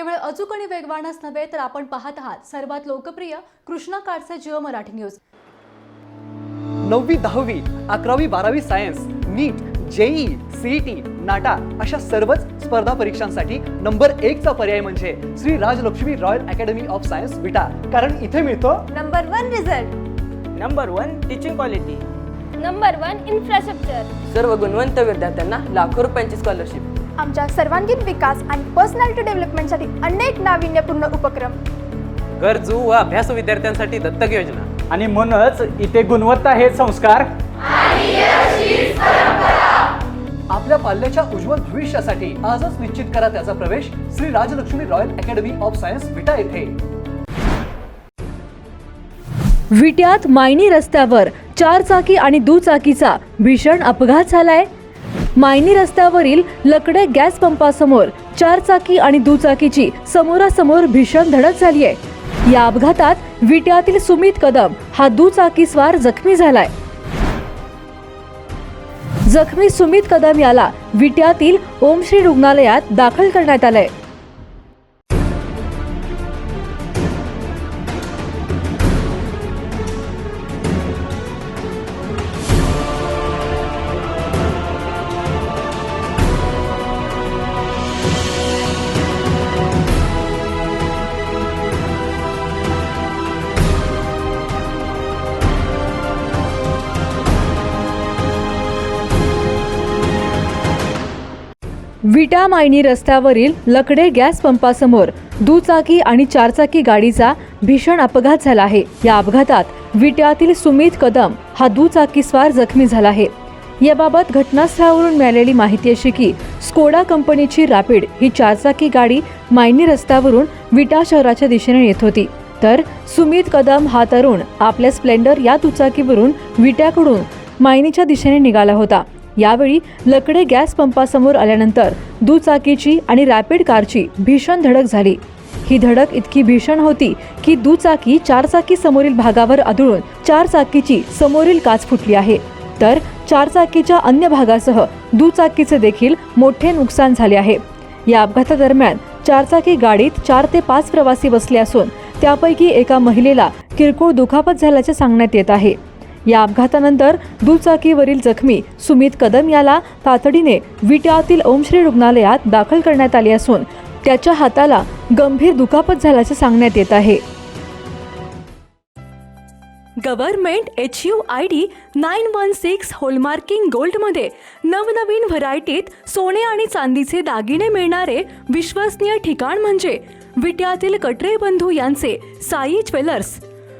केवळ अचूक आणि वेगवानच नव्हे तर आपण पाहत आहात सर्वात लोकप्रिय कृष्णा काडचे जिओ मराठी न्यूज. नववी दहावी अकरावी बारावी science NEET JEE CET NATA अशा सर्वच स्पर्धा परीक्षांसाठी नंबर एकचा पर्याय म्हणजे Shri Rajlakshmi Royal Academy of Science Vita. कारण इथे मिळतो number one result number one teaching quality number one infrastructure सर्व गुणवंत विद्यार्थ्यांना लाखो रुपयांची स्कॉलरशिप आमच्या सर्वांगीण विकास आणि पर्सनॅलिटी डेव्हलपमेंटसाठी अनेक नाविन्यपूर्ण उपक्रम. गरजू व अभ्यासू विद्यार्थ्यांसाठी दत्तक योजना. आणि म्हणूनच इथे गुणवत्ता हे संस्कार. आपल्या पाल्याच्या उज्ज्वल भविष्यासाठी आजच निश्चित करा त्याचा प्रवेश Shri Rajlakshmi Royal Academy of Science Vita येथे. विट्यात मायनी रस्त्यावर चार चाकी आणि दुचाकीचा भीषण अपघात झालाय. मायनी रस्त्यावरील लकडे गॅस पंपासमोर चारचाकी आणि दुचाकीची समोरासमोर भीषण धडक झाली आहे. या अपघातात विट्यातील सुमित कदम हा दुचाकी स्वार जखमी झालाय. जखमी सुमित कदम याला विट्यातील ओमश्री रुग्णालयात दाखल करण्यात आलंय. विटा मायनी रस्त्यावरील लकडे गॅस पंपासमोर दुचाकी आणि चारचाकी गाडीचा भीषण अपघात झाला आहे. या अपघातात विट्यातील सुमित कदम हा दुचाकीस्वार जखमी झाला आहे. याबाबत घटनास्थळावरून मिळालेली माहिती अशी की स्कोडा कंपनीची रॅपिड ही चारचाकी गाडी मायनी रस्त्यावरून विटा शहराच्या दिशेने येत होती. तर सुमित कदम हा तरुण आपल्या स्प्लेंडर या दुचाकीवरून विट्याकडून मायनीच्या दिशेने निघाला होता. यावेळी लकडे गॅस पंपासमोर आल्यानंतर दुचाकीची आणि रॅपिड कारची भीषण धडक झाली. ही धडक इतकी भीषण होती की दुचाकी चारचाकी समोरील भागावर आदळून चारचाकीची समोरील काच फुटली आहे. तर चारचाकीच्या अन्य भागासह दुचाकीचे देखील मोठे नुकसान झाले आहे. या अपघातादरम्यान चारचाकी गाडीत चार ते पाच प्रवासी बसले असून त्यापैकी एका महिलेला किरकोळ दुखापत झाल्याचे सांगण्यात येत आहे. या अपघातानंतर दुचाकीवरील जखमी सुमित कदम याला तातडीने विट्यातील ओमश्री रुग्णालयात दाखल करण्यात आले असून त्याच्या हाताला गंभीर दुखापत झाल्याचे सांगण्यात येत आहे. Government H U I D nine one six hallmarking गोल्डमध्ये नवनवीन व्हरायटीत सोने आणि चांदीचे दागिने मिळणारे विश्वसनीय ठिकाण म्हणजे विट्यातील कटरे बंधू यांचे साई ज्वेलर्स.